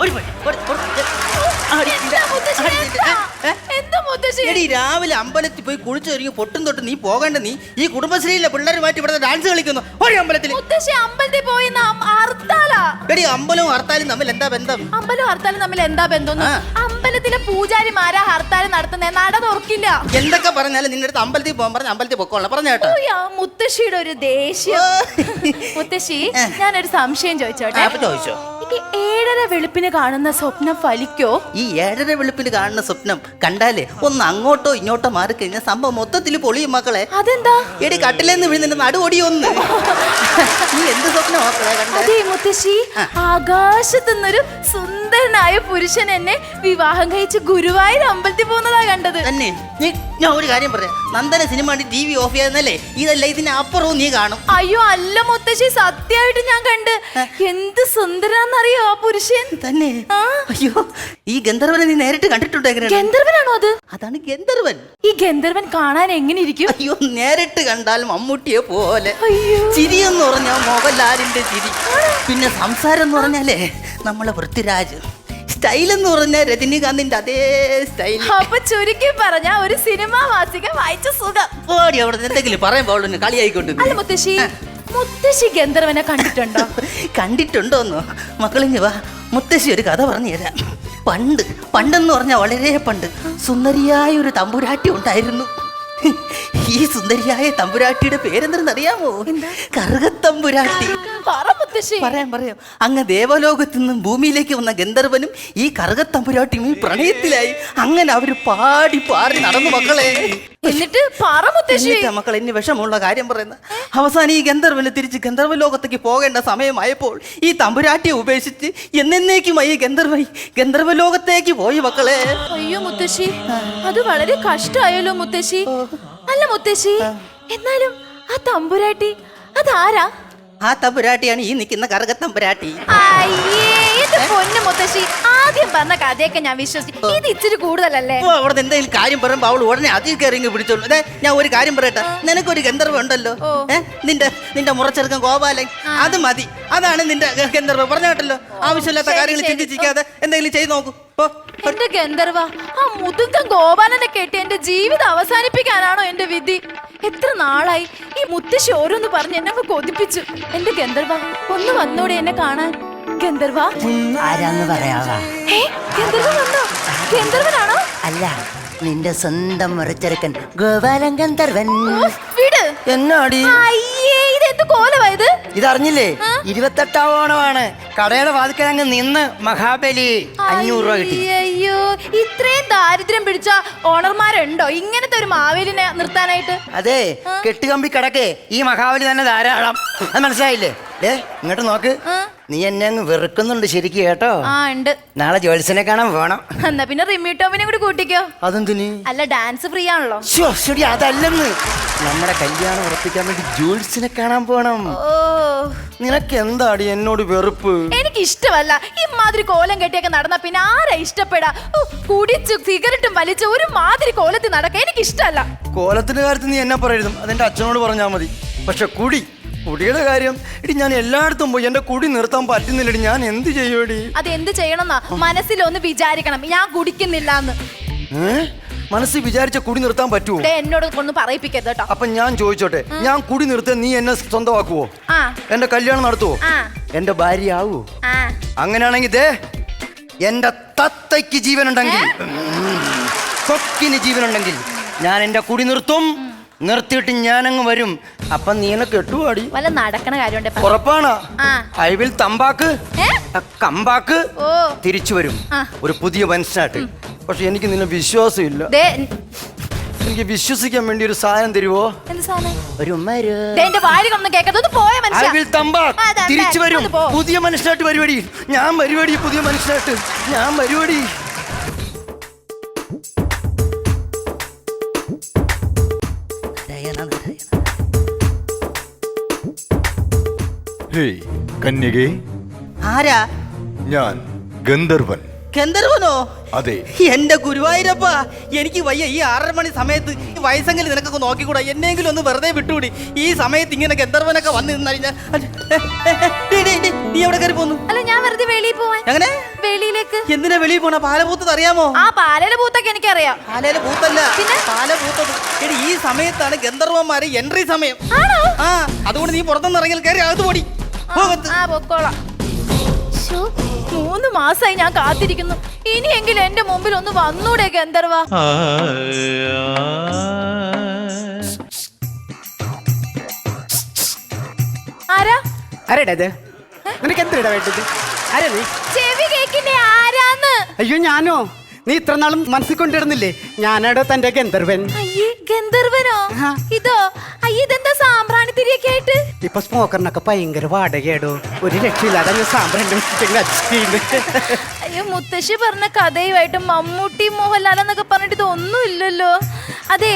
ഒരു എന്താ എടി രാവിലെ അമ്പലത്തിൽ പോയി കുളിച്ചു കഴിഞ്ഞ് പൊട്ടും തൊട്ട് നീ പോകണ്ട നീ. ഈ കുടുംബശ്രീയിലെ പിള്ളേർ മാറ്റി ഇവിടെ ഡാൻസ് കളിക്കുന്നു. ഒരു അമ്പലത്തിൽ. അമ്പലത്തിൽ പോയി ഹർത്താലാ. എടി അമ്പലവും ഹർത്താലും തമ്മിൽ എന്താ ബന്ധം? അമ്പലവും ഹർത്താലും തമ്മിൽ എന്താ ബന്ധം. അമ്പലത്തിലെ പൂജാരിമാരാ ഹർത്താൽ നടത്തുന്നേ. നട തുറക്കില്ല എന്തൊക്കെ പറഞ്ഞാലും നിന്റെ അടുത്ത് അമ്പലത്തിൽ പോകാൻ പറഞ്ഞ അമ്പലത്തിൽ പൊക്കോളാം. പറഞ്ഞേട്ടോ മുത്തശ്ശിയുടെ ഒരു ദേഷ്യം. മുത്തശ്ശി. ഞാനൊരു സംശയം ചോദിച്ചോട്ടെ. ചോദിച്ചോ. ഈ ഏഴര വെളുപ്പിന് കാണുന്ന സ്വപ്നം ഫലിക്കോ? ഈ ഏഴര വെളുപ്പിന് കാണുന്ന സ്വപ്നം കണ്ടാലേ ഒന്ന് അങ്ങോട്ടോ ഇങ്ങോട്ടോ മാറി കഴിഞ്ഞാൽ സംഭവം മൊത്തത്തിൽ പൊളിയും മക്കളെ. അതെന്താ? എടി കട്ടിലെന്ന് വീഴുന്ന നടുപൊടി ഒന്ന് നീ എന്ത് സ്വപ്നം മക്കളെ കണ്ടേ? അതെ മുത്തശ്ശി. ആകാശത്തുനിന്നൊരു സുന്ദരനായ പുരുഷൻ എന്നെ വിവാഹം കഴിച്ച് ഗുരുവായൂർ അമ്പലത്തിൽ പോകുന്നതാ കണ്ടത്. തന്നെ. നീ ഞാൻ ഒരു കാര്യം പറയാം. നന്ദന സിനിമ കണ്ട് ടി വി ഓഫ് ചെയ്യുന്നല്ലേ? ഇതല്ല ഇതിന് അപ്പുറവും നീ കാണും. അയ്യോ അല്ല മുത്തശ്ശി സത്യമായിട്ട് ഞാൻ കണ്ട്. എന്ത് സുന്ദരാന്നറിയോ ആ പുരുഷൻ? തന്നെ. ആ. അയ്യോ ഈ ഗന്ധർവനെ നീ നേരിട്ട് കണ്ടിട്ടുണ്ടോ ഗന്ധർവനാണോ അത്? അതാണ് ഗന്ധർവൻ. ഈ ഗന്ധർവൻ കാണാൻ എങ്ങനെ ഇരിക്കും? അയ്യോ നേരിട്ട് കണ്ടാൽ മമ്മൂട്ടിയെ പോലെ. അയ്യോ. ചിരി എന്ന് പറഞ്ഞാൽ മോഹൻലാലിന്റെ ചിരി. പിന്നെ സംസാരം എന്ന് പറഞ്ഞാലേ നമ്മളെ പൃഥ്വിരാജ്. സ്റ്റൈൽ എന്ന് പറഞ്ഞാൽ രജനീകാന്തിന്റെ അതേ സ്റ്റൈൽ അപ്പൊ ചുരുക്കി പറഞ്ഞ ഒരു സിനിമാ മാസിക വായിച്ച സുഖം. ഓടി അവിടെ എന്തെങ്കിലും പറയാൻ പാടുന്നു കളിയായിക്കൊണ്ട് അല്ല മുത്തശ്ശി മുത്തശ്ശി ഗന്ധർവനെ കണ്ടിട്ടുണ്ടോ? കണ്ടിട്ടുണ്ടോന്നോ? മക്കളിഞ്ഞ് വാ മുത്തശ്ശി ഒരു കഥ പറഞ്ഞു തരാം. പണ്ട് പണ്ടെന്ന് പറഞ്ഞാൽ വളരെ പണ്ട് സുന്ദരിയായ ഒരു തമ്പുരാട്ടി ഉണ്ടായിരുന്നു. ഈ സുന്ദരിയായ തമ്പുരാട്ടിയുടെ പേരെന്തെന്നറിയാമോ? കറുകത്തമ്പുരാട്ടി. പറയാം പറയാം. അങ്ങ് ദേവലോകത്തു നിന്നും ഭൂമിയിലേക്ക് വന്ന ഗന്ധർവനും ഈ കറുകത്തമ്പുരാട്ടിയും ഈ പ്രണയത്തിലായി. അങ്ങനെ അവർ പാടി പാടി നടന്നു മക്കളെ. എന്നിട്ട് എന്നിട്ടാ മക്കൾ ഇനി വിഷമമുള്ള കാര്യം പറയുന്ന അവസാനം ഈ ഗന്ധർവന് തിരിച്ച് ഗന്ധർവ ലോകത്തേക്ക് പോകേണ്ട സമയമായപ്പോൾ ഈ തമ്പുരാട്ടിയെ ഉപേക്ഷിച്ച് എന്നേക്കുമായി ഈ ഗന്ധർവ ഗന്ധർവ ലോകത്തേക്ക് പോയി മക്കളെ. അയ്യോ മുത്തശ്ശി അത് വളരെ കഷ്ടായല്ലോ മുത്തശ്ശി. അല്ല മുത്തശ്ശി എന്നാലും ആ തമ്പുരാട്ടി അതാരാ? ആ തമ്പുരാട്ടിയാണ് ഈ നിൽക്കുന്ന കറുകത്തമ്പുരാട്ടി. അയ്യേ ഇത് പൊന്നു മുത്തശ്ശി. ആദ്യം പറഞ്ഞ കഥയൊക്കെ ഞാൻ വിശ്വസിച്ചു ഇത് ഇച്ചിരി കൂടുതലല്ലേ? ഓ അവിടെ എന്തെങ്കിലും കാര്യം പറയുമ്പോ അവൾ ഉടനെ അതിൽ കയറി ഇങ്ങ് പിടിച്ചോളൂ. അതെ ഞാൻ ഒരു കാര്യം പറയട്ടെ? നിനക്കൊരു ഗന്ധർവ ഉണ്ടല്ലോ? ഓ. ഏ നിന്റെ നിന്റെ മുറച്ചെറുക്കൻ ഗോപാലൻ. അത് മതി. അതാണ് നിന്റെ ഗന്ധർവ പറഞ്ഞ കേട്ടല്ലോ? ആവശ്യമില്ലാത്ത ശരി, കാര്യങ്ങൾ ശരി. ചിന്തിച്ചിരിക്കാതെ എന്തെങ്കിലും ചെയ്ത് നോക്കൂ. ഓ എന്റെ ഗന്ധർവ ആ മുതുക്കൻ ഗോപാലനെ കെട്ടി എന്റെ ജീവിതം അവസാനിപ്പിക്കാനാണോ എന്റെ വിധി? എത്ര നാളായി ഈ മുത്തശ്ശി ഓരോന്ന് പറഞ്ഞ് എന്നെ അങ്ങ് കൊതിപ്പിച്ചു. എന്റെ ഗന്ധർവ ഒന്ന് വന്നൂടെ എന്നെ കാണാൻ. ഗന്ധർവ? ആരാന്ന് പറയാവാ? ഏ ഗന്ധർവ വന്നോ? ഗന്ധർവനാണോ? അല്ല നിന്റെ സ്വന്തം മുറച്ചെറുക്കൻ ഗോപാലൻ ഗന്ധർവൻ. വീട്. എന്നാടി? അയ്യേ ഇത് എന്ത് കോലമായത് ഇതറിഞ്ഞില്ലേ? ഇരുപത്തെട്ടാം ഓണമാണ്. കടയുടെ വാതിക്കൽ അങ്ങ് നിന്ന് മഹാബലി അഞ്ഞൂറ് രൂപ കിട്ടി. അയ്യോ ഇത്രയും ദാരിദ്ര്യം പിടിച്ച ഓണർമാരുണ്ടോ? ഇങ്ങനത്തെ ഒരു മാവേലിനെ നിർത്താനായിട്ട്? അതെ കെട്ടുകമ്പി കിടക്കേ ഈ മഹാബലി തന്നെ ധാരാളം. അത് മനസ്സിലായില്ലേ? ഏ ഇങ്ങോട്ട് നോക്ക്. നീ എന്നെ അങ്ങ് വെറുക്കുന്നുണ്ട് ശരിക്കും കേട്ടോ. ആ ഉണ്ട്. നാളെ ജോത്സനെ കാണാൻ വേണം എന്നാ പിന്നെ റിമി ടോമിനെ കൂടി കൂട്ടിക്കോ. അതെന്തിന്? അല്ല ഡാൻസ് ഫ്രീ ആണല്ലോ. ശരി അതല്ലെന്ന്. നമ്മുടെ കല്യാണം ഉറപ്പിക്കാൻ വേണ്ടി ജോൽസിനെ കാണാൻ പോണം. ഓ. നിനക്ക് എന്താടി എന്നോട് വെറുപ്പ്? എനിക്ക് ഇഷ്ടമല്ല ഇമാതിരി കോലം കെട്ടിയൊക്കെ നടന്ന പിന്നെ ആരാ ഇഷ്ടപ്പെടാ? ഓ, കുടിച്ചു സിഗരറ്റും വലിച്ച് ഒരു മാതിരി കോലത്തിൽ നടക്ക എനിക്ക് ഇഷ്ടമല്ല കോലത്തിന്റെ കാര്യത്തിൽ നീ എന്നെ പറയരുതും. അതെന്റെ അച്ഛനോട് പറഞ്ഞാൽ മതി. പക്ഷെ കുടി. കുടിയുടെ കാര്യം. ഇടി ഞാൻ എല്ലായിടത്തും പോയി. എന്റെ കുടി നിർത്താൻ പറ്റുന്നില്ലടി. ഞാൻ എന്ത് ചെയ്യൂടി അത് എന്ത് ചെയ്യണമെന്നാ? മനസ്സിലൊന്ന് വിചാരിക്കണം. ഞാൻ കുടിക്കുന്നില്ല എന്ന് മനസ്സിൽ വിചാരിച്ച കുടി നിർത്താൻ പറ്റുമോ എന്നോട് ഒന്ന് പറയിപ്പിക്കരുത് കേട്ടോ. അപ്പൊ ഞാൻ ചോദിച്ചോട്ടെ. ഞാൻ കുടി നിർത്താൻ നീ എന്നെ സ്വന്തമാക്കുവോ? എന്റെ കല്യാണം നടത്തുവോ? എന്റെ ഭാര്യ ആവോ അങ്ങനെയാണെങ്കിൽ ദേ എന്റെ തത്തയ്ക്ക് ജീവനുണ്ടെങ്കിൽ കൊക്കിന് ജീവനുണ്ടെങ്കിൽ ഞാൻ എന്റെ കുടി നിർത്തും. നിർത്തിയിട്ട് ഞാനങ്ങ് വരും. അപ്പൊ നീ എന്നെ കെട്ടുപാടി വല്ല നടക്കണ കാര്യമുണ്ടേ അയവിൽ ഉറപ്പാണ്? ആ. ഐ വിൽ തമ്പാക്ക് ഏ? കമ്പാക്ക് ഓ. തിരിച്ചു വരും. ആ. ഒരു പുതിയ മനുഷ്യനായിട്ട് പക്ഷെ എനിക്ക് നിന്നെ വിശ്വാസമില്ല. ദേ എനിക്ക് വിശ്വസിക്കാൻ വേണ്ടി ഒരു സാധനം തരുവോ? എന്ത് സാധനം? ഒരു ദേ, എന്റെ ഒന്ന് പോയ ഐ മനുഷ്യ തമ്പാക്ക് ആ, തിരിച്ചു വരും. പോ. പുതിയ മനുഷ്യനായിട്ട് പരിപാടി ഞാൻ പരിപാടി പുതിയ മനുഷ്യനായിട്ട് ഞാൻ പരിപാടി അതെ. എന്റെ ഗുരുവായൂരപ്പ എനിക്ക് വയ്യ ഈ ആറര മണി സമയത്ത് ഈ വയസ്സെങ്കിലും നിനക്കൊക്കെ നോക്കിക്കൂടാ? എന്നെങ്കിലും ഒന്ന് വെറുതെ വിട്ടുകൂടി? ഈ സമയത്ത് ഇങ്ങനെ ഗന്ധർവനൊക്കെ വന്ന് നിന്നാൽ ഞാൻ നീ എവിടെ കയറി പോന്നു? അല്ല ഞാൻ വെറുതെ വെളിയിൽ പോവാൻ. എങ്ങനെ? വെളിയിലേക്ക്. എന്തിനാ വെളിയിൽ പോണ? പാലപൂത്തത് അറിയാമോ? ആ പാലയിലെ പൂത്തൊക്കെ എനിക്കറിയാം. പാലയിലെ പൂത്തല്ല. പിന്നെ? പാലപൂത്തത് എടി ഈ സമയത്താണ് ഗന്ധർവന്മാരെ എൻട്രി സമയം. ആ അതുകൊണ്ട് നീ പുറത്തുനിന്ന് ഇറങ്ങി കയറി അകത്ത് പോടി. ആ പൊക്കോളാം. ശ്ശോ, മൂന്ന് മാസമായി ഞാൻ കാത്തിരിക്കുന്നു. ഇനിയെങ്കിലും എന്റെ മുമ്പിൽ ഒന്ന് വന്നൂടെ ഗന്ധർവ. ആരാ? ആരേടത്? നിനക്ക് എന്തിനാ വേണ്ടത് ആരാ നീ? ചെവി കേക്കിന്റെ ആരാന്ന്. അയ്യോ ഞാനോ? നീ ഇത്ര നാളും മനസ്സിൽ കൊണ്ടിരുന്നില്ലേ ഞാനാടോ തന്റെ ഗന്ധർവൻ അയ്യേ ഗന്ധർവനോ ആ. ഇതോ? അയ്യേ ഇതെന്താ സാമ്പ്രാണിത്തിരിയൊക്കെ ആയിട്ട്? ഇപ്പൊ സ്മോക്കറിനൊക്കെ ഭയങ്കര വാടകയാടോ? ഒരു രക്ഷയില്ലാതെ ഞാൻ സാമ്പ്രണ്ട് അയ്യോ മുത്തശ്ശി പറഞ്ഞ കഥയുമായിട്ട് മമ്മൂട്ടി മോഹൻലാൽ എന്നൊക്കെ പറഞ്ഞിട്ട് ഇതൊന്നും ഇല്ലല്ലോ. അതെ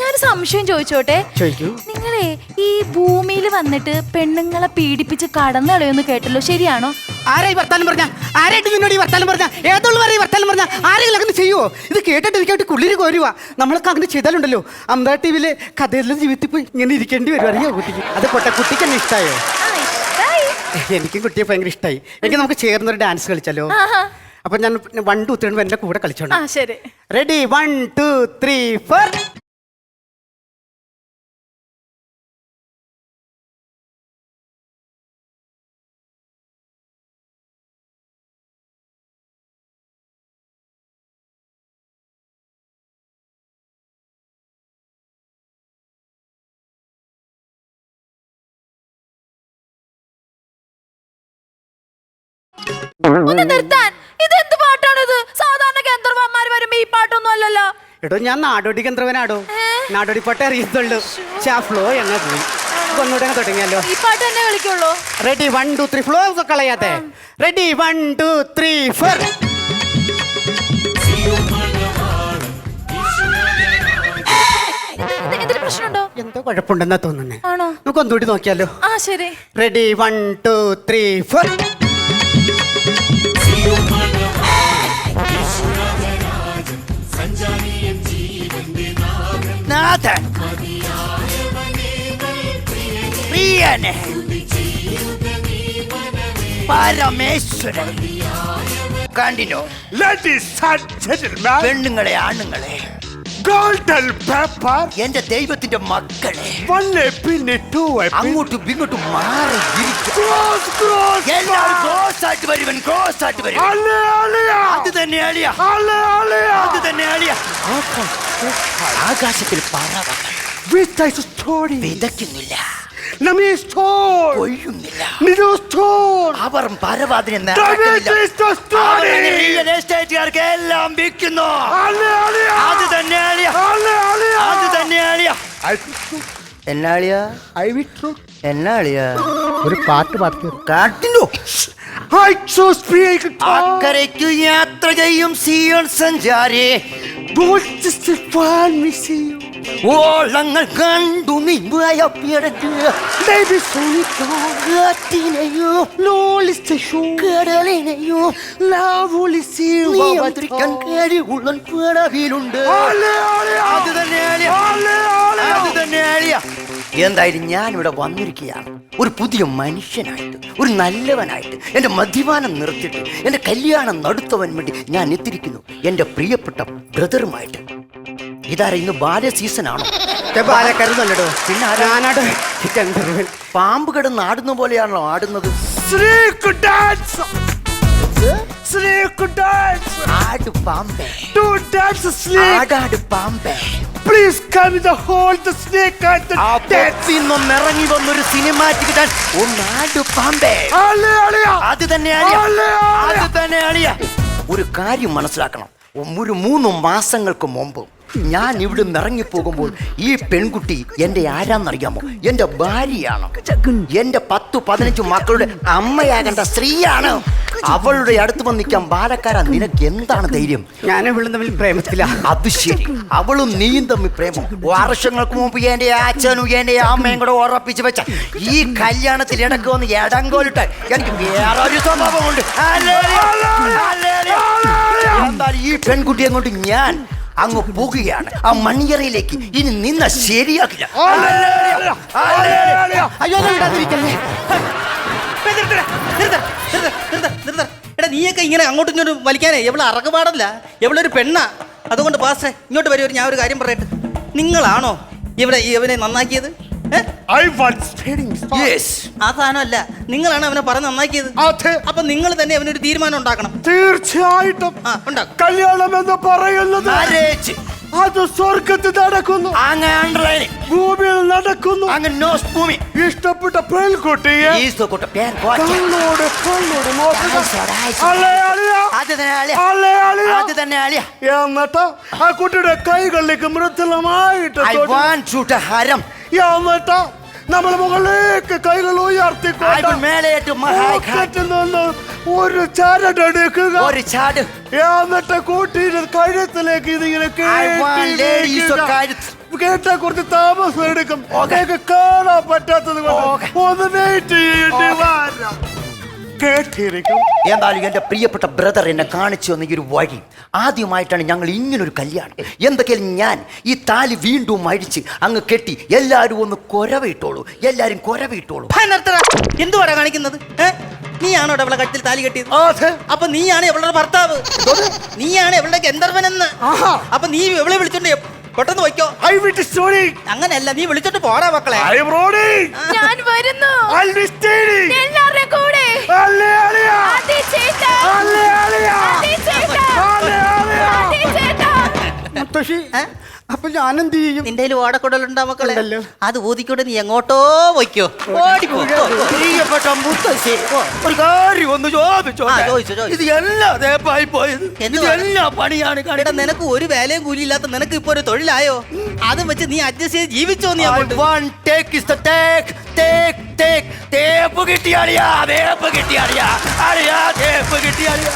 ഞാൻ സംശയം ചോദിച്ചോട്ടെ? ചോദിക്കൂ. നിങ്ങളെ ഈ ഭൂമിയിൽ വന്നിട്ട് പെണ്ണുങ്ങളെ പീഡിപ്പിച്ച് കടന്നു കളയൊന്ന് കേട്ടല്ലോ ശരിയാണോ? ആരാ ഈ വർത്താനം പറഞ്ഞ? ആരായിട്ട് നിന്നോട് ഈ വർത്താനം പറഞ്ഞ? ഏതുള്ളവർ ഈ വർത്താനം പറഞ്ഞ? ആരെങ്കിലും അങ്ങനെ ചെയ്യുവോ? ഇത് കേട്ടിട്ട് എനിക്കായിട്ട് കുളിര് കോരുക നമ്മളൊക്കെ അങ്ങനെ ചെയ്താലുണ്ടല്ലോ. അമൃത ടി വിയിലെ കഥയിലെ ജീവിതത്തിൽ പോയി ഇങ്ങനെ ഇരിക്കേണ്ടി വരും. അറിയാം കുട്ടിക്ക്? അത് പൊട്ട കുട്ടിക്ക് എന്നെ ഇഷ്ടമായോ എനിക്കും കുട്ടിയെ ഭയങ്കര ഇഷ്ടമായി എനിക്ക് നമുക്ക് ചേർന്നൊരു ഡാൻസ് കളിച്ചാലോ? ആഹാ. അപ്പൊ ഞാൻ വൺ ടു ത്രീ എന്റെ കൂടെ ആ ശരി. Ready one two three four ഒന്ന് നിർത്താൻ. എടോ ഞാൻ നാടോടി ഗന്ധർവനാടോ നാടോടി പാട്ട് അറിയത്തുള്ളൂ. പക്ഷെ ആ ഫ്ലോ എങ്ങനെ പോയി. ഒന്നുകൂടെ അങ്ങ് തുടങ്ങിയാലോ? ഈ പാട്ട് തന്നെ കളിക്കുള്ളൂ. Ready one two three flow ഒക്കെ കളയാത്തെ ready one two three four എന്തോ കുഴപ്പമുണ്ടെന്നാ തോന്നുന്നേ. നമുക്ക് ഒന്നുകൂടി നോക്കിയാലോ? ആ ശരി. Ready one two three four പ്രിയനെ പരമേശ്വരൻ. കണ്ടിനോ? പെണ്ണുങ്ങളെ ആണുങ്ങളെ. Golden pepper, എന്റെ ദൈവത്തിന്റെ മക്കളെ. two pinny. അങ്ങോട്ടും ഇങ്ങോട്ടും മാറി ക്രോസ് ആയിട്ട് വരുവൻ ക്രോസ് ആയിട്ട് വരും അത്! തന്നെ അളിയ. അത്! തന്നെ അളിയ. ആകാശത്തിൽ പറവകൾ. വിതയ്ക്കുന്നില്ല. കൊയ്യുന്നില്ല. അവർ എസ്റ്റേറ്റുകാർക്ക് എല്ലാം വിൽക്കുന്നു! അത് തന്നെ! അത് തന്നെ എന്നാളിയ. എന്നാളിയ ഒരു പാട്ട് പാട്ട് കാട്ടിലോ. അക്കരയ്ക്കു യാത്ര ചെയ്യും സിയോൺ സഞ്ചാരി ഓളങ്ങൾ കണ്ടു നീ. കാറ്റിനെയോ. കടലിനെയോ കഴിവുള്ള അത് തന്നെ! അത് തന്നെ എന്തായാലും ഞാൻ ഇവിടെ വന്നിരിക്കുകയാണ്. ഒരു പുതിയ മനുഷ്യനായിട്ട് ഒരു നല്ലവനായിട്ട് എന്റെ മദ്യപാനം നിർത്തിയിട്ട് എന്റെ കല്യാണം നടത്തുവാൻ വേണ്ടി ഞാൻ എത്തിരിക്കുന്നു എന്റെ പ്രിയപ്പെട്ട ബ്രദറുമായിട്ട്. ഇതാരാ ഇന്ന് ബാല്യ സീസൺ ആണോ? ബാലക്കരുന്നല്ലോ പിന്നെ ആരാ? ഞാനാടോ. ഗന്ധർവൻ പാമ്പ് കിടന്ന് ആടുന്ന പോലെയാണല്ലോ ആടുന്നത്. ഇറങ്ങി വന്നൊരു സിനിമാറ്റിക് ഡാൻസ് ഒന്നാട് പാമ്പേ! അത് തന്നെ അത്! തന്നെ അളിയ. ഒരു കാര്യം മനസ്സിലാക്കണം. ഒരു മൂന്ന് മാസങ്ങൾക്ക് മുമ്പ് ഞാൻ ഇവിടെ ഇറങ്ങി പോകുമ്പോൾ ഈ പെൺകുട്ടി എന്റെ ആരാന്നറിയാമോ? എന്റെ ഭാര്യയാണ്. എന്റെ പത്തു പതിനഞ്ചു മക്കളുടെ അമ്മയാകേണ്ട സ്ത്രീയാണ്. അവളുടെ അടുത്ത് വന്ന് നിൽക്കാൻ ബാലക്കാര നിനക്ക് എന്താണ് ധൈര്യം? ഞാൻ ഇവളും തമ്മിൽ പ്രേമത്തില്ല അത് ശരി. അവളും നീയും തമ്മിൽ പ്രേമം. വർഷങ്ങൾക്ക് മുമ്പ് എന്റെ അച്ഛനും എന്റെ അമ്മയും കൂടെ ഉറപ്പിച്ച് വെച്ച ഈ കല്യാണത്തിൽ ഇടയ്ക്ക് വന്ന് ഇടങ്കോലിട്ട് എനിക്ക് വേറൊരു സ്വഭാവമുണ്ട്. ഈ പെൺകുട്ടിയെ കൊണ്ട് ഞാൻ അങ്ങ് പോകുകയാണ്. ആ മണിയറയിലേക്ക് ഇനി നിന്ന ശരിയാക്കില്ല! അയ്യോ. എടാ നീയൊക്കെ ഇങ്ങനെ അങ്ങോട്ടും ഇങ്ങോട്ടും വലിക്കാനേ? എവിടെ അറക്കുപാടല്ല എവിടെ ഒരു പെണ്ണാ? അതുകൊണ്ട് പാസ്റ്റേ ഇങ്ങോട്ട് വരുമോ ഞാൻ ഒരു കാര്യം പറയട്ടെ. നിങ്ങളാണോ ഇവിടെ ഇവനെ നന്നാക്കിയത്? ഏ? വാണ്ട് യെസ് ആ സാധനമല്ല. നിങ്ങളാണ് അവനെ പറഞ്ഞ് നന്നാക്കിയത്. അതെ അപ്പൊ നിങ്ങൾ തന്നെ അവനൊരു തീരുമാനം ഉണ്ടാക്കണം. തീർച്ചയായിട്ടും ആ ഉണ്ടാക്കും കല്യാണം എന്ന് പറയുന്നത് മാരേജ്. അത് സ്വർഗത്തിൽ നടക്കുന്നു. അങ്ങ് ഭൂമിയിൽ നടക്കുന്നു. അങ്ങ് നോസ് ഭൂമി. ഇഷ്ടപ്പെട്ട പെൺകുട്ടിയെ ഈസോ കൊട്ട പേൻ കോച്ച കണ്ണോട് കണ്ണോട് നോക്കുക. ആയിഷോ, അല്ലേ അളിയ അത് തന്നെ അളിയ അല്ലേ അളിയ അത് തന്നെ അളിയ എന്നിട്ട് ആ കുട്ടിയുടെ കൈകളിലേക്ക് മൃദുലമായിട്ട് ഐ വാണ്ട് ഹരം എന്നിട്ട് നമ്മൾ മുകളിലേക്ക് കൈകൾ പോക്കറ്റിൽ നിന്ന് ഒരു ചരടെടുക്കുക ഒരു ചാട് എന്നിട്ട് കൂട്ടിയിട്ട് കഴുത്തിലേക്ക് ഇതിങ്ങനെ. കേട്ട കുറച്ച് താമസം എടുക്കും. കാണാൻ പറ്റാത്തത് കൊണ്ട്. ഒന്ന് വെയിറ്റ് ചെയ്യേണ്ടി വരാം കേട്ടിരിക്കും. എന്തായാലും എന്റെ പ്രിയപ്പെട്ട ബ്രദർ എന്നെ കാണിച്ചു തന്ന ഈ ഒരു വഴി. ആദ്യമായിട്ടാണ് ഞങ്ങൾ ഇങ്ങനൊരു കല്യാണം. എന്തൊക്കെയാലും ഞാൻ ഈ താലി വീണ്ടും അഴിച്ച് അങ്ങ് കെട്ടി എല്ലാവരും ഒന്ന് കൊരവിട്ടോളൂ. എല്ലാരും കൊരവിട്ടോളൂ. ഭയ നിർത്തടാ എന്തുവാടാ കാണിക്കുന്നത്? ഏ? നീയാണോ അവളെ കട്ടിൽ താലി കെട്ടിയത്? അതെ. അപ്പൊ നീയാണ് ഇവളുടെ ഭർത്താവ്? നീയാണ് ഇവളുടെ ഗന്ധർവനെന്ന്? ആഹാ. അപ്പൊ നീ ഇവളെ വിളിച്ചോണ്ട് എ- പെട്ടെന്ന് വയ്ക്കോ ഐ അങ്ങനെയല്ല നീ വിളിച്ചോണ്ട് പോടാ മക്കളെ. ഐ റോഡി ഞാൻ വരുന്നു. ഐ എല്ലാവരുടെ കൂടെ അല്ലേ അളിയ അതെ ചേട്ടാ അല്ലേ അളിയ അതെ ചേട്ടാ അല്ലേ അളിയ അതെ ചേട്ടാ മുത്തശ്ശി അപ്പൊ ഞാൻ എന്ത് ചെയ്യും? നിന്റെ കയ്യിൽ ഓടക്കുടലുണ്ടാ മക്കളെ? ഉണ്ടല്ലോ. അത് ഊതിക്കൂടെ നീ എങ്ങോട്ടോ വയ്ക്കോ ഓടിപ്പോ പ്രിയപ്പെട്ട മുത്തശ്ശി ഒരു കാര്യം ഒന്ന് ചോദിച്ചോ ആ, ചോദിച്ചോ, ചോദിച്ചോ. ഇത് എല്ലാ തേപ്പായി പോയത്? ഇത് എന്തുവാ? എല്ലാ പണിയാണ് എടാ നിനക്ക് ഒരു വേലയും കൂലിയില്ലാത്ത നിനക്ക് ഇപ്പൊ ഒരു തൊഴിലായോ? അതും വെച്ച് നീ അഡ്ജസ്റ്റ് ചെയ്ത് ജീവിച്ചോ നീ അങ്ങോട്ട്. തേപ്പ് കിട്ടിയാളിയാ തേപ്പ് കിട്ടിയാളിയാ അറിയാ തേപ്പ് കിട്ടിയാളിയാ